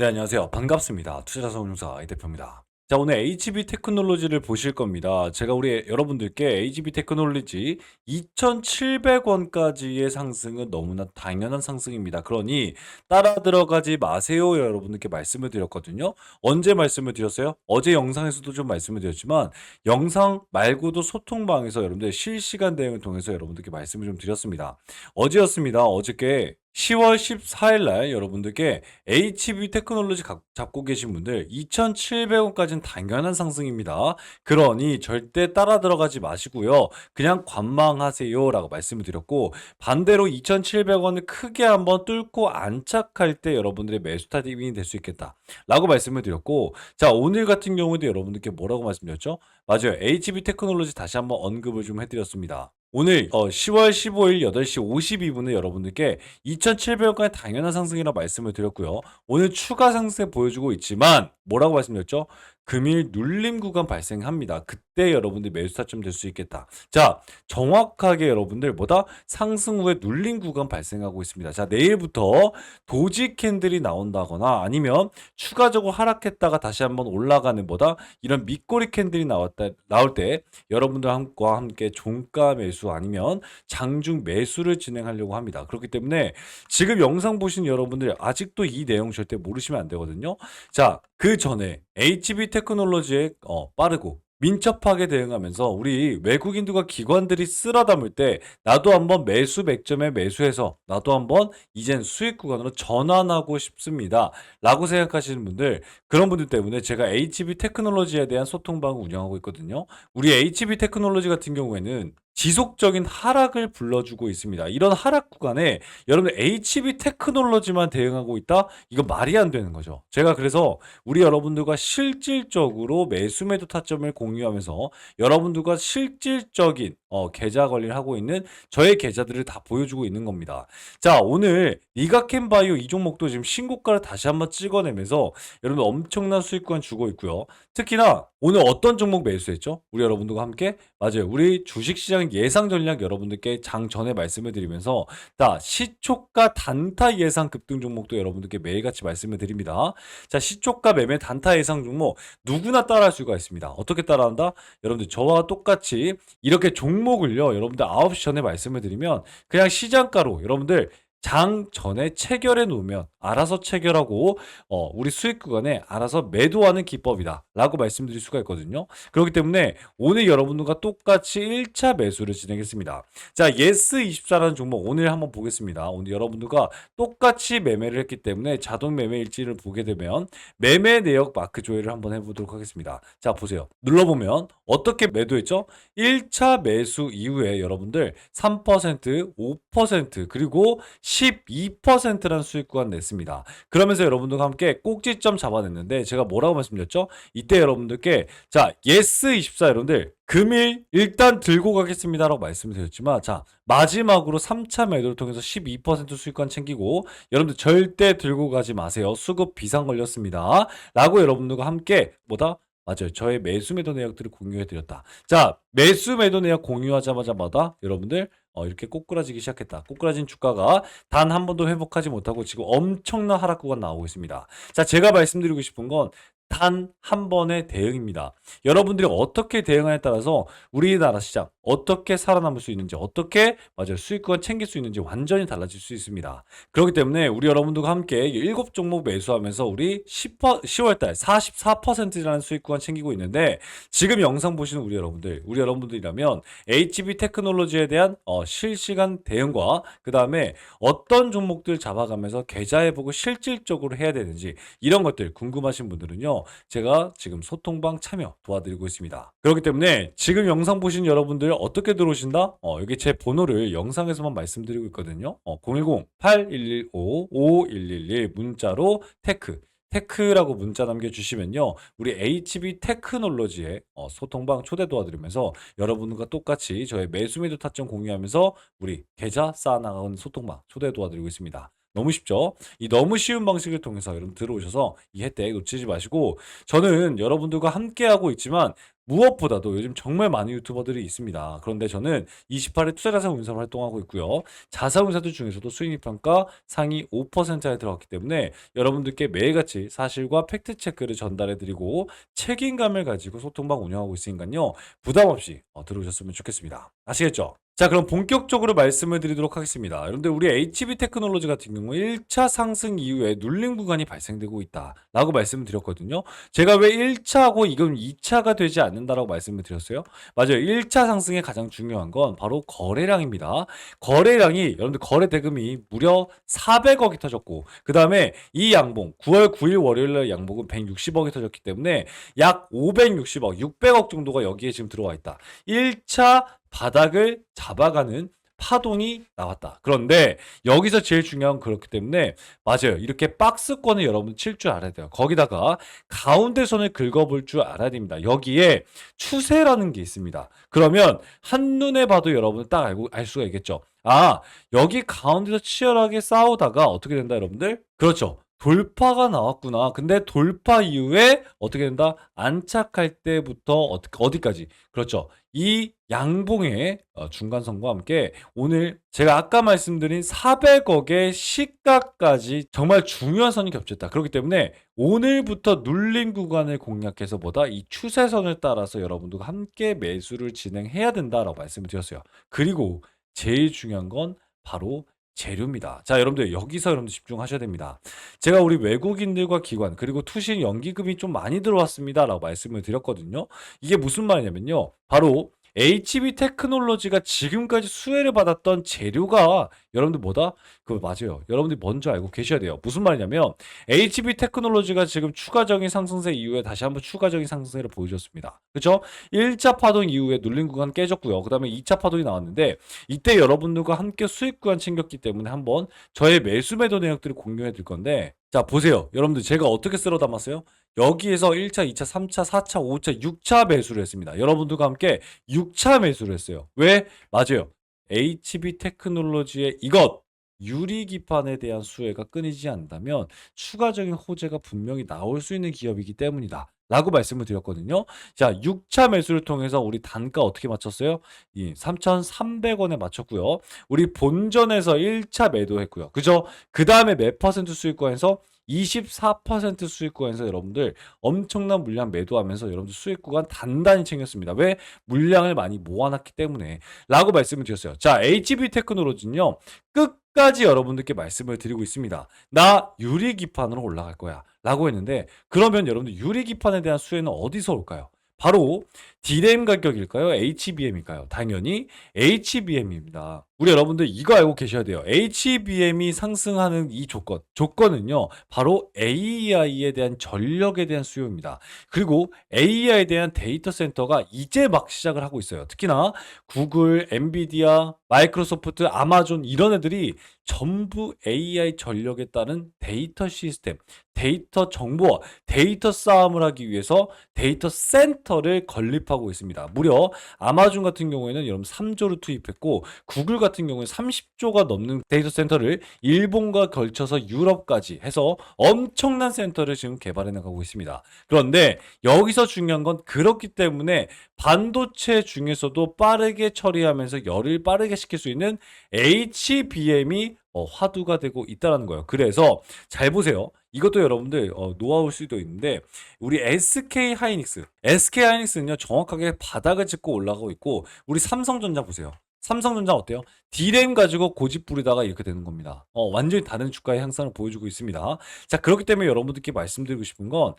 네, 안녕하세요. 반갑습니다. 투자자산운용사 이 대표입니다. 자, 오늘 HB 테크놀로지를 보실 겁니다. 제가 우리 여러분들께 HB 테크놀로지 2,700원까지의 상승은 너무나 당연한 상승입니다. 그러니 따라 들어가지 마세요. 여러분들께 말씀을 드렸거든요. 언제 말씀을 드렸어요? 어제 영상에서도 좀 말씀을 드렸지만 영상 말고도 소통방에서 여러분들 실시간 대응을 통해서 여러분들께 말씀을 좀 드렸습니다. 어제였습니다. 어저께 10월 14일 날 여러분들께 HB 테크놀로지 가- 잡고 계신 분들 2,700원까지는 당연한 상승입니다. 그러니 절대 따라 들어가지 마시고요. 그냥 관망하세요라고 말씀을 드렸고 반대로 2,700원을 크게 한번 뚫고 안착할 때 여러분들의 매수 타이밍이 될 수 있겠다라고 말씀을 드렸고 자, 오늘 같은 경우에도 여러분들께 뭐라고 말씀드렸죠? 맞아요. HB 테크놀로지 다시 한번 언급을 좀 해드렸습니다. 오늘 어, 10월 15일 8시 52분에 여러분들께 2,700원까지 당연한 상승이라고 말씀을 드렸고요. 오늘 추가 상승 보여주고 있지만 뭐라고 말씀드렸죠? 금일 눌림 구간 발생합니다. 그때 여러분들 매수 타점 될 수 있겠다. 자, 정확하게 여러분들 뭐다? 상승 후에 눌림 구간 발생하고 있습니다. 자, 내일부터 도지 캔들이 나온다거나 아니면 추가적으로 하락했다가 다시 한번 올라가는 뭐다? 이런 밑꼬리 캔들이 나왔다 나올 때 여러분들과 함께 종가 매수 아니면 장중 매수를 진행하려고 합니다. 그렇기 때문에 지금 영상 보신 여러분들 아직도 이 내용 절대 모르시면 안 되거든요. 자, 그 전에 HB 테크놀로지에 어, 빠르고 민첩하게 대응하면서 우리 외국인들과 기관들이 쓸어 담을 때 나도 한번 매수 맥점에 매수해서 나도 한번 이젠 수익 구간으로 전환하고 싶습니다. 라고 생각하시는 분들 그런 분들 때문에 제가 HB 테크놀로지에 대한 소통방을 운영하고 있거든요. 우리 HB 테크놀로지 같은 경우에는 지속적인 하락을 불러주고 있습니다. 이런 하락 구간에 여러분들 HB 테크놀로지만 대응하고 있다? 이거 말이 안 되는 거죠. 제가 그래서 우리 여러분들과 실질적으로 매수 매도 타점을 공유하면서 여러분들과 실질적인 어, 계좌 관리를 하고 있는 저의 계좌들을 다 보여주고 있는 겁니다. 자, 오늘 니가캔바이오 이 종목도 지금 신고가를 다시 한번 찍어내면서 여러분 엄청난 수익권 주고 있고요. 특히나 오늘 어떤 종목 매수했죠? 우리 여러분들과 함께 맞아요. 우리 주식시장 예상 전략 여러분들께 장 전에 말씀을 드리면서 자 시초가 단타 예상 급등 종목도 여러분들께 매일같이 말씀을 드립니다. 자 시초가 매매 단타 예상 종목 누구나 따라할 수가 있습니다. 어떻게 따라한다? 여러분들 저와 똑같이 이렇게 종목을요 여러분들 9시 전에 말씀을 드리면 그냥 시장가로 여러분들 장 전에 체결해 놓으면 알아서 체결하고 어, 우리 수익 구간에 알아서 매도하는 기법이다. 라고 말씀드릴 수가 있거든요. 그렇기 때문에 오늘 여러분들과 똑같이 1차 매수를 진행했습니다. 자 예스24라는 종목 오늘 한번 보겠습니다. 오늘 여러분들과 똑같이 매매를 했기 때문에 자동 매매 일지를 보게 되면 매매 내역 마크 조회를 한번 해 보도록 하겠습니다. 자 보세요. 눌러 보면 어떻게 매도했죠? 1차 매수 이후에 여러분들 3% 5% 그리고 12%라는 수익 구간 냈습니다. 그러면서 여러분들과 함께 꼭지점 잡아냈는데 제가 뭐라고 말씀드렸죠? 이때 여러분들께 자 예스24 여러분들 금일 일단 들고 가겠습니다라고 말씀드렸지만 자 마지막으로 3차 매도를 통해서 12% 수익권 챙기고 여러분들 절대 들고 가지 마세요. 수급 비상 걸렸습니다. 라고 여러분들과 함께 뭐다? 맞아요. 저의 매수 매도 내역들을 공유해 드렸다. 자, 매수 매도 내역 공유하자마자 마다 여러분들 어, 이렇게 꼬꾸라지기 시작했다. 꼬꾸라진 주가가 단 한 번도 회복하지 못하고 지금 엄청난 하락 구간 나오고 있습니다. 자, 제가 말씀드리고 싶은 건 단 한 번의 대응입니다. 여러분들이 어떻게 대응하냐에 따라서 우리나라 시장 어떻게 살아남을 수 있는지 어떻게 맞아요 수익권 챙길 수 있는지 완전히 달라질 수 있습니다. 그렇기 때문에 우리 여러분들과 함께 일곱 종목 매수하면서 우리 10%, 10월달 44%라는 수익권 챙기고 있는데 지금 영상 보시는 우리 여러분들 우리 여러분들이라면 HB 테크놀로지에 대한 어, 실시간 대응과 그 다음에 어떤 종목들 잡아가면서 계좌해보고 실질적으로 해야 되는지 이런 것들 궁금하신 분들은요 제가 지금 소통방 참여 도와드리고 있습니다. 그렇기 때문에 지금 영상 보신 여러분들 어떻게 들어오신다? 어, 여기 제 번호를 영상에서만 말씀드리고 있거든요. 어, 010-8115-5111 문자로 테크 테크라고 문자 남겨주시면요. 우리 HB 테크놀로지에 어, 소통방 초대 도와드리면서 여러분과 똑같이 저의 매수 매도 타점 공유하면서 우리 계좌 쌓아나가는 소통방 초대 도와드리고 있습니다. 너무 쉽죠? 이 너무 쉬운 방식을 통해서 여러분 들어오셔서 이 혜택 놓치지 마시고 저는 여러분들과 함께하고 있지만 무엇보다도 요즘 정말 많은 유튜버들이 있습니다. 그런데 저는 28회 투자자산 운사로 활동하고 있고요. 자사운사들 중에서도 수익률 평가 상위 5%에 들어갔기 때문에 여러분들께 매일같이 사실과 팩트 체크를 전달해 드리고 책임감을 가지고 소통방 운영하고 있으니까요. 부담 없이 어, 들어오셨으면 좋겠습니다. 아시겠죠? 자, 그럼 본격적으로 말씀을 드리도록 하겠습니다. 여러분들, 우리 HB 테크놀로지 같은 경우 1차 상승 이후에 눌림 구간이 발생되고 있다. 라고 말씀을 드렸거든요. 제가 왜 1차하고 이건 2차가 되지 않는다라고 말씀을 드렸어요? 맞아요. 1차 상승의 가장 중요한 건 바로 거래량입니다. 거래량이, 여러분들 거래 대금이 무려 400억이 터졌고, 그 다음에 이 양봉, 9월 9일 월요일 날 양봉은 160억이 터졌기 때문에 약 560억, 600억 정도가 여기에 지금 들어와 있다. 1차 바닥을 잡아가는 파동이 나왔다. 그런데 여기서 제일 중요한 건 그렇기 때문에 맞아요. 이렇게 박스권을 여러분 칠 줄 알아야 돼요. 거기다가 가운데 선을 긁어볼 줄 알아야 됩니다. 여기에 추세라는 게 있습니다. 그러면 한눈에 봐도 여러분 딱 알고 알 수가 있겠죠. 아, 여기 가운데서 치열하게 싸우다가 어떻게 된다, 여러분들? 그렇죠. 돌파가 나왔구나. 근데 돌파 이후에 어떻게 된다? 안착할 때부터 어디까지? 그렇죠. 이 양봉의 어, 중간선과 함께 오늘 제가 아까 말씀드린 400억의 시가까지 정말 중요한 선이 겹쳤다. 그렇기 때문에 오늘부터 눌림 구간을 공략해서 보다 이 추세선을 따라서 여러분들과 함께 매수를 진행해야 된다라고 말씀을 드렸어요. 그리고 제일 중요한 건 바로 재료입니다. 자, 여러분들 여기서 여러분들 집중하셔야 됩니다. 제가 우리 외국인들과 기관 그리고 투신 연기금이 좀 많이 들어왔습니다라고 말씀을 드렸거든요. 이게 무슨 말이냐면요. 바로 HB 테크놀로지가 지금까지 수혜를 받았던 재료가 여러분들 뭐다? 그 맞아요. 여러분들이 먼저 알고 계셔야 돼요. 무슨 말이냐면 HB 테크놀로지가 지금 추가적인 상승세 이후에 다시 한번 추가적인 상승세를 보여줬습니다. 그렇죠? 1차 파동 이후에 눌린 구간 깨졌고요. 그 다음에 2차 파동이 나왔는데 이때 여러분들과 함께 수익 구간 챙겼기 때문에 한번 저의 매수 매도 내역들을 공유해 드릴 건데 자, 보세요. 여러분들 제가 어떻게 쓸어 담았어요? 여기에서 1차, 2차, 3차, 4차, 5차, 6차 매수를 했습니다. 여러분들과 함께 6차 매수를 했어요. 왜? 맞아요. HB 테크놀로지의 이것 유리 기판에 대한 수혜가 끊이지 않는다면 추가적인 호재가 분명히 나올 수 있는 기업이기 때문이다. 라고 말씀을 드렸거든요. 자, 6차 매수를 통해서 우리 단가 어떻게 맞췄어요? 이 3,300원에 맞췄고요. 우리 본전에서 1차 매도했고요. 그죠? 그 다음에 몇 퍼센트 수익권에서 24% 수익권에서 여러분들 엄청난 물량 매도하면서 여러분들 수익 구간 단단히 챙겼습니다. 왜? 물량을 많이 모아놨기 때문에 라고 말씀을 드렸어요. 자, HB 테크놀로지는요. 끝까지 여러분들께 말씀을 드리고 있습니다. 나 유리 기판으로 올라갈 거야. 라고 했는데 그러면 여러분들 유리 기판에 대한 수혜는 어디서 올까요? 바로 D램 가격일까요? HBM일까요? 당연히 HBM입니다. 우리 여러분들 이거 알고 계셔야 돼요. HBM이 상승하는 이 조건, 조건은요, 바로 AI에 대한 전력에 대한 수요입니다. 그리고 AI에 대한 데이터 센터가 이제 막 시작을 하고 있어요. 특히나 구글, 엔비디아, 마이크로소프트, 아마존 이런 애들이 전부 AI 전력에 따른 데이터 시스템, 데이터 정보와 데이터 싸움을 하기 위해서 데이터 센터를 건립 하고 있습니다. 무려 아마존 같은 경우에는 여러분 3조를 투입했고 구글 같은 경우에 30조가 넘는 데이터 센터를 일본과 걸쳐서 유럽까지 해서 엄청난 센터를 지금 개발해 나가고 있습니다. 그런데 여기서 중요한 건 그렇기 때문에 반도체 중에서도 빠르게 처리하면서 열을 빠르게 시킬 수 있는 HBM이 어, 화두가 되고 있다는 거예요. 그래서 잘 보세요. 이것도 여러분들 어, 노하우일 수도 있는데 우리 SK 하이닉스, SK 하이닉스는요 정확하게 바닥을 짚고 올라가고 있고 우리 삼성전자 보세요. 삼성전자 어때요? D램 가지고 고집 부리다가 이렇게 되는 겁니다. 어, 완전히 다른 주가의 향상을 보여주고 있습니다. 자, 그렇기 때문에 여러분들께 말씀드리고 싶은 건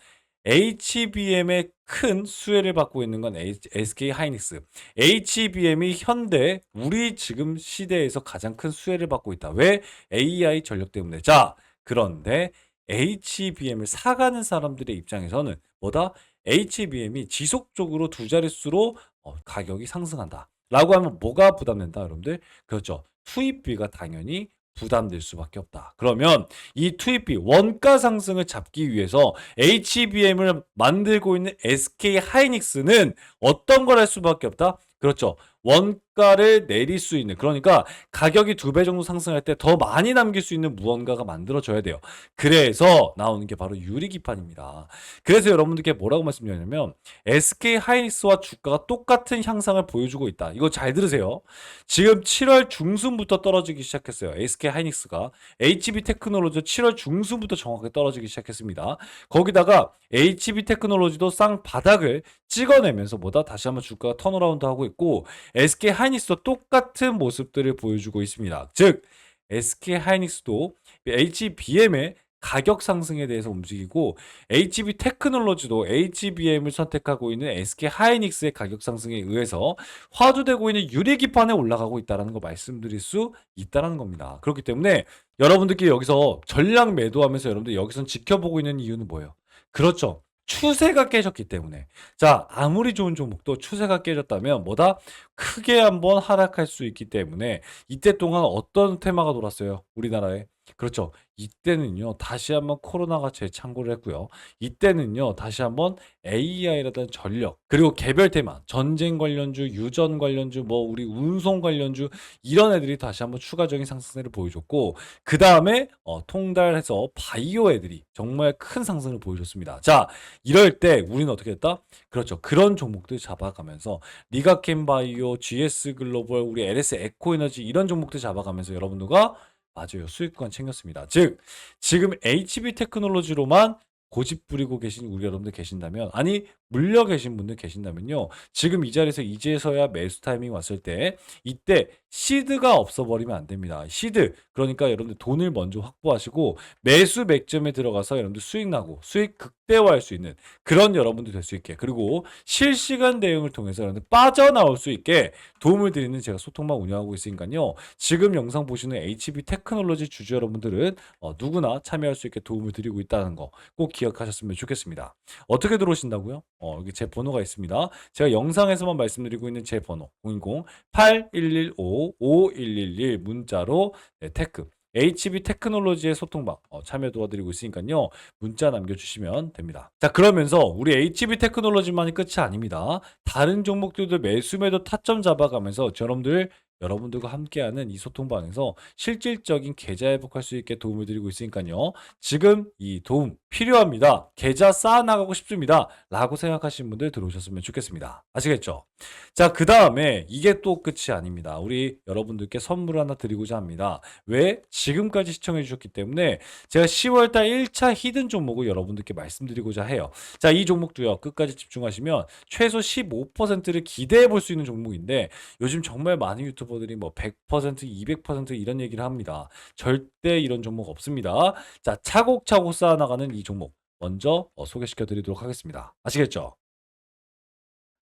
HBM의 큰 수혜를 받고 있는 건 SK 하이닉스. HBM이 현대 우리 지금 시대에서 가장 큰 수혜를 받고 있다. 왜? AI 전력 때문에. 자, 그런데 HBM을 사가는 사람들의 입장에서는 뭐다? HBM이 지속적으로 두 자릿수로 어, 가격이 상승한다. 라고 하면 뭐가 부담된다, 여러분들? 그렇죠. 투입비가 당연히 부담될 수밖에 없다. 그러면 이 투입비 원가 상승을 잡기 위해서 HBM을 만들고 있는 SK 하이닉스는 어떤 걸 할 수밖에 없다? 그렇죠. 원가를 내릴 수 있는 그러니까 가격이 두 배 정도 상승할 때 더 많이 남길 수 있는 무언가가 만들어져야 돼요. 그래서 나오는 게 바로 유리기판입니다. 그래서 여러분들께 뭐라고 말씀드렸냐면 SK 하이닉스와 주가가 똑같은 향상을 보여주고 있다. 이거 잘 들으세요. 지금 7월 중순부터 떨어지기 시작했어요. SK 하이닉스가 HB 테크놀로지 7월 중순부터 정확하게 떨어지기 시작했습니다. 거기다가 HB 테크놀로지도 쌍 바닥을 찍어내면서 뭐다 다시 한번 주가가 턴어라운드 하고 있고 SK 하이닉스도 똑같은 모습들을 보여주고 있습니다. 즉 SK 하이닉스도 HBM의 가격 상승에 대해서 움직이고 HB 테크놀로지도 HBM을 선택하고 있는 SK 하이닉스의 가격 상승에 의해서 화두되고 있는 유리 기판에 올라가고 있다는 거 말씀드릴 수 있다는 겁니다. 그렇기 때문에 여러분들끼리 여기서 전량 매도하면서 여러분들 여기선 지켜보고 있는 이유는 뭐예요? 그렇죠. 추세가 깨졌기 때문에. 자, 아무리 좋은 종목도 추세가 깨졌다면 뭐다? 크게 한번 하락할 수 있기 때문에 이때 동안 어떤 테마가 돌았어요? 우리나라에. 그렇죠. 이때는요, 다시 한번 코로나가 재창고를 했고요. 이때는요, 다시 한번 AI라든 전력, 그리고 개별 테마, 전쟁 관련주, 유전 관련주, 뭐 우리 운송 관련주 이런 애들이 다시 한번 추가적인 상승세를 보여줬고 그 다음에 어, 통달해서 바이오 애들이 정말 큰 상승을 보여줬습니다. 자, 이럴 때 우리는 어떻게 했다? 그렇죠. 그런 종목들 잡아가면서 리가캠 바이오, GS 글로벌, 우리 LS 에코 에너지 이런 종목들 잡아가면서 여러분들과 맞아요. 수익권 챙겼습니다. 즉, 지금 HB 테크놀로지로만 고집 부리고 계신 우리 여러분들 계신다면, 아니, 물려 계신 분들 계신다면요. 지금 이 자리에서 이제서야 매수 타이밍 왔을 때, 이때 시드가 없어버리면 안 됩니다. 시드. 그러니까 여러분들 돈을 먼저 확보하시고, 매수 맥점에 들어가서 여러분들 수익 나고, 수익 극대화할 수 있는 그런 여러분들 될 수 있게, 그리고 실시간 대응을 통해서 여러분들 빠져나올 수 있게 도움을 드리는 제가 소통방 운영하고 있으니까요. 지금 영상 보시는 HB 테크놀로지 주주 여러분들은 어, 누구나 참여할 수 있게 도움을 드리고 있다는 거 꼭 기억하셨으면 좋겠습니다. 어떻게 들어오신다고요? 어, 여기 제 번호가 있습니다. 제가 영상에서만 말씀드리고 있는 제 번호 010-8115-5111 문자로 네, 테크 HB 테크놀로지의 소통방 어, 참여 도와드리고 있으니까요. 문자 남겨주시면 됩니다. 자 그러면서 우리 HB 테크놀로지만이 끝이 아닙니다. 다른 종목들도 매수 매도 타점 잡아가면서 여러분들 여러분들과 함께하는 이 소통방에서 실질적인 계좌 회복할 수 있게 도움을 드리고 있으니까요. 지금 이 도움 필요합니다. 계좌 쌓아나가고 싶습니다. 라고 생각하시는 분들 들어오셨으면 좋겠습니다. 아시겠죠? 자, 그 다음에 이게 또 끝이 아닙니다. 우리 여러분들께 선물 하나 드리고자 합니다. 왜? 지금까지 시청해 주셨기 때문에 제가 10월달 1차 히든 종목을 여러분들께 말씀드리고자 해요. 자, 이 종목도요. 끝까지 집중하시면 최소 15%를 기대해 볼 수 있는 종목인데 요즘 정말 많은 유튜 버들이 뭐 100%, 200% 이런 얘기를 합니다. 절대 이런 종목 없습니다. 자, 차곡차곡 쌓아나가는 이 종목 먼저 어, 소개시켜 드리도록 하겠습니다. 아시겠죠?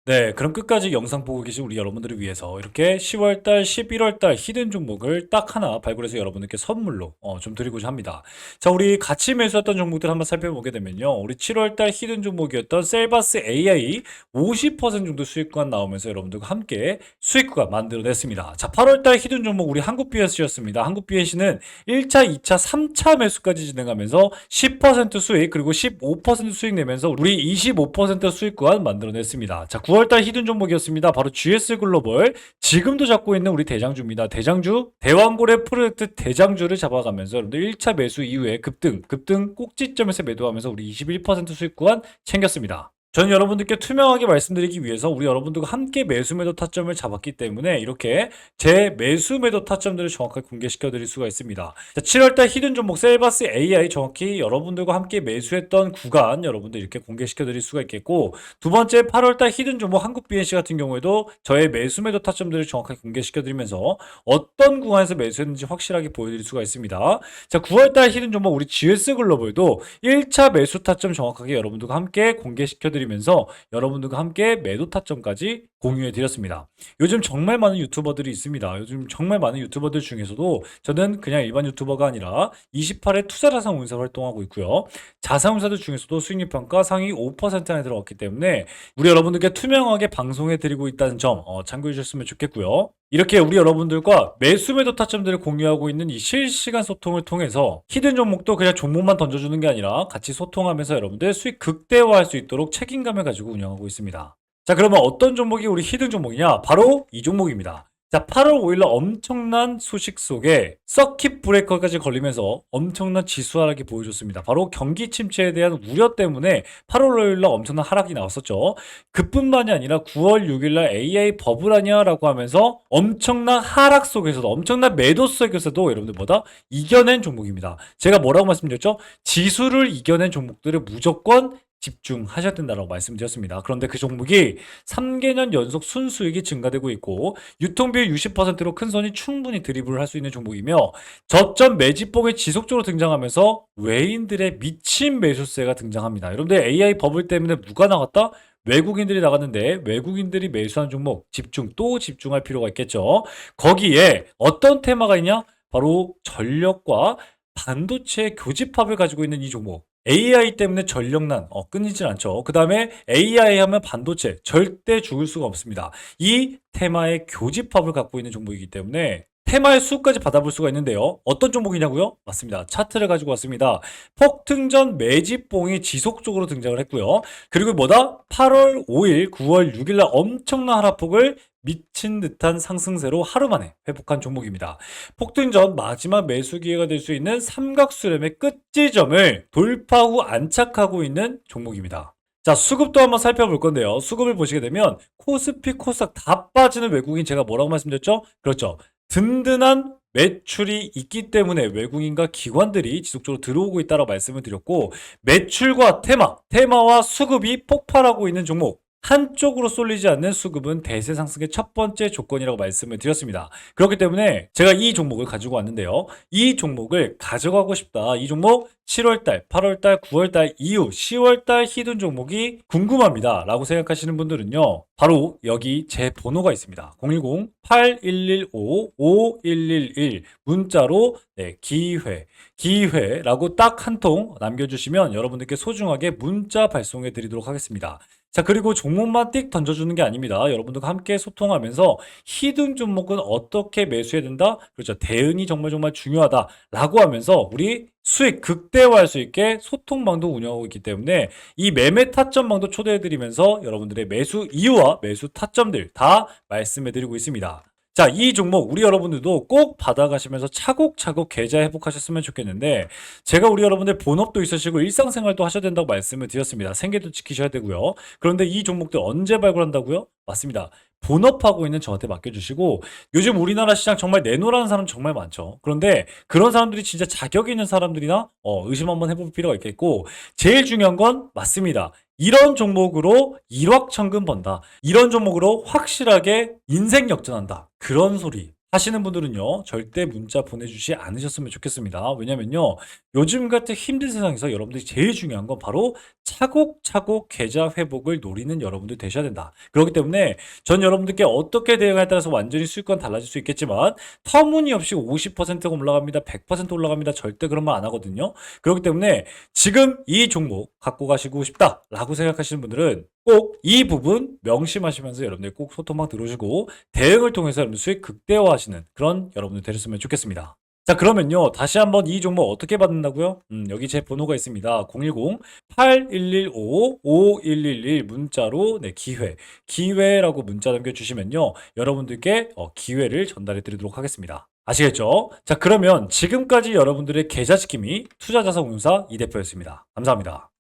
네, 그럼 끝까지 영상 보고 계신 우리 여러분들을 위해서 이렇게 10월달, 11월달 히든 종목을 딱 하나 발굴해서 여러분들께 선물로 어, 좀 드리고자 합니다. 자, 우리 같이 매수했던 종목들 한번 살펴보게 되면요. 우리 7월달 히든 종목이었던 셀바스 AI 50% 정도 수익권 나오면서 여러분들과 함께 수익권 만들어냈습니다. 자, 8월달 히든 종목 우리 한국 BS였습니다. 한국 BS는 1차, 2차, 3차 매수까지 진행하면서 10% 수익 그리고 15% 수익 내면서 우리 25% 수익권 만들어냈습니다. 자, 9월 달 히든 종목이었습니다. 바로 GS 글로벌 지금도 잡고 있는 우리 대장주입니다. 대장주 대왕고래 프로젝트 대장주를 잡아가면서 여러분들 1차 매수 이후에 급등 급등 꼭지점에서 매도하면서 우리 21% 수익권 챙겼습니다. 저는 여러분들께 투명하게 말씀드리기 위해서 우리 여러분들과 함께 매수 매도 타점을 잡았기 때문에 이렇게 제 매수 매도 타점들을 정확하게 공개시켜 드릴 수가 있습니다. 자, 7월달 히든 종목 셀바스 AI 정확히 여러분들과 함께 매수했던 구간 여러분들 이렇게 공개시켜 드릴 수가 있겠고 두 번째 8월달 히든 종목 한국 BNC 같은 경우에도 저의 매수 매도 타점들을 정확하게 공개시켜 드리면서 어떤 구간에서 매수했는지 확실하게 보여드릴 수가 있습니다. 자 9월달 히든 종목 우리 GS 글로벌도 1차 매수 타점 정확하게 여러분들과 함께 공개시켜 드리 드리면서 여러분들과 함께 매도 타점까지 공유해 드렸습니다. 요즘 정말 많은 유튜버들이 있습니다. 요즘 정말 많은 유튜버들 중에서도 저는 그냥 일반 유튜버가 아니라 28회 투자자산 운사 활동하고 있고요. 자산운사들 중에서도 수익률 평가 상위 5% 안에 들어갔기 때문에 우리 여러분들께 투명하게 방송해 드리고 있다는 점 어, 참고해 주셨으면 좋겠고요. 이렇게 우리 여러분들과 매수 매도 타점들을 공유하고 있는 이 실시간 소통을 통해서 히든 종목도 그냥 종목만 던져주는 게 아니라 같이 소통하면서 여러분들 수익 극대화할 수 있도록 책임감을 가지고 운영하고 있습니다. 자, 그러면 어떤 종목이 우리 히든 종목이냐? 바로 이 종목입니다. 자, 8월 5일 날 엄청난 소식 속에 서킷 브레이커까지 걸리면서 엄청난 지수 하락이 보여줬습니다. 바로 경기 침체에 대한 우려 때문에 8월 5일 날 엄청난 하락이 나왔었죠. 그뿐만이 아니라 9월 6일 날 AI 버블 아니야라고 하면서 엄청난 하락 속에서도 엄청난 매도 속에서도 여러분들 뭐다 이겨낸 종목입니다. 제가 뭐라고 말씀드렸죠? 지수를 이겨낸 종목들을 무조건 집중하셔야 된다고 말씀드렸습니다. 그런데 그 종목이 3개년 연속 순수익이 증가되고 있고 유통비율 60%로 큰 손이 충분히 드리블을 할 수 있는 종목이며 저점 매집봉이 지속적으로 등장하면서 외인들의 미친 매수세가 등장합니다. 여러분들 AI 버블 때문에 누가 나갔다? 외국인들이 나갔는데 외국인들이 매수한 종목 집중 또 집중할 필요가 있겠죠. 거기에 어떤 테마가 있냐? 바로 전력과 반도체 교집합을 가지고 있는 이 종목. AI 때문에 전력난 어, 끊이질 않죠. 그 다음에 AI 하면 반도체 절대 죽을 수가 없습니다. 이 테마의 교집합을 갖고 있는 종목이기 때문에 테마의 수까지 받아볼 수가 있는데요. 어떤 종목이냐고요? 맞습니다. 차트를 가지고 왔습니다. 폭등전 매집봉이 지속적으로 등장을 했고요. 그리고 뭐다? 8월 5일, 9월 6일 날 엄청난 하락폭을 미친 듯한 상승세로 하루 만에 회복한 종목입니다. 폭등 전 마지막 매수 기회가 될 수 있는 삼각수렴의 끝지점을 돌파 후 안착하고 있는 종목입니다. 자, 수급도 한번 살펴볼 건데요. 수급을 보시게 되면 코스피, 코스닥 다 빠지는 외국인 제가 뭐라고 말씀드렸죠? 그렇죠. 든든한 매출이 있기 때문에 외국인과 기관들이 지속적으로 들어오고 있다고 말씀을 드렸고 매출과 테마, 테마와 수급이 폭발하고 있는 종목 한쪽으로 쏠리지 않는 수급은 대세 상승의 첫 번째 조건이라고 말씀을 드렸습니다. 그렇기 때문에 제가 이 종목을 가지고 왔는데요. 이 종목을 가져가고 싶다. 이 종목 7월달, 8월달, 9월달 이후 10월달 히든 종목이 궁금합니다. 라고 생각하시는 분들은요. 바로 여기 제 번호가 있습니다. 010-8115-5111 문자로 네, 기회, 기회라고 딱 한 통 남겨주시면 여러분들께 소중하게 문자 발송해 드리도록 하겠습니다. 자, 그리고 종목만 띡 던져주는 게 아닙니다. 여러분들과 함께 소통하면서 히든 종목은 어떻게 매수해야 된다? 그렇죠. 대응이 정말 정말 중요하다. 라고 하면서 우리 수익 극대화할 수 있게 소통방도 운영하고 있기 때문에 이 매매 타점방도 초대해 드리면서 여러분들의 매수 이유와 매수 타점들 다 말씀해 드리고 있습니다. 자, 이 종목 우리 여러분들도 꼭 받아가시면서 차곡차곡 계좌 회복하셨으면 좋겠는데 제가 우리 여러분들 본업도 있으시고 일상생활도 하셔야 된다고 말씀을 드렸습니다. 생계도 지키셔야 되고요. 그런데 이 종목들 언제 발굴한다고요? 맞습니다. 본업하고 있는 저한테 맡겨주시고 요즘 우리나라 시장 정말 내놓으라는 사람 정말 많죠. 그런데 그런 사람들이 진짜 자격 있는 사람들이나 어, 의심 한번 해볼 필요가 있겠고 제일 중요한 건 맞습니다. 이런 종목으로 일확천금 번다. 이런 종목으로 확실하게 인생 역전한다. 그런 소리 하시는 분들은요, 절대 문자 보내주지 않으셨으면 좋겠습니다. 왜냐면요, 요즘 같은 힘든 세상에서 여러분들이 제일 중요한 건 바로 차곡차곡 계좌 회복을 노리는 여러분들 되셔야 된다. 그렇기 때문에 전 여러분들께 어떻게 대응에 따라서 완전히 수익권 달라질 수 있겠지만 터무니없이 50%가 올라갑니다. 100% 올라갑니다. 절대 그런 말 안 하거든요. 그렇기 때문에 지금 이 종목 갖고 가시고 싶다라고 생각하시는 분들은 꼭 이 부분 명심하시면서 여러분들 꼭 소통방 들어오시고 대응을 통해서 여러분 수익 극대화하시는 그런 여러분들 되셨으면 좋겠습니다. 자, 그러면요. 다시 한번 이 종목 어떻게 받는다고요? 음, 여기 제 번호가 있습니다. 010-8115-5111 문자로 네, 기회, 기회라고 문자 남겨주시면요. 여러분들께 어, 기회를 전달해 드리도록 하겠습니다. 아시겠죠? 자, 그러면 지금까지 여러분들의 계좌 지킴이 투자자산운용사 이 대표였습니다. 감사합니다.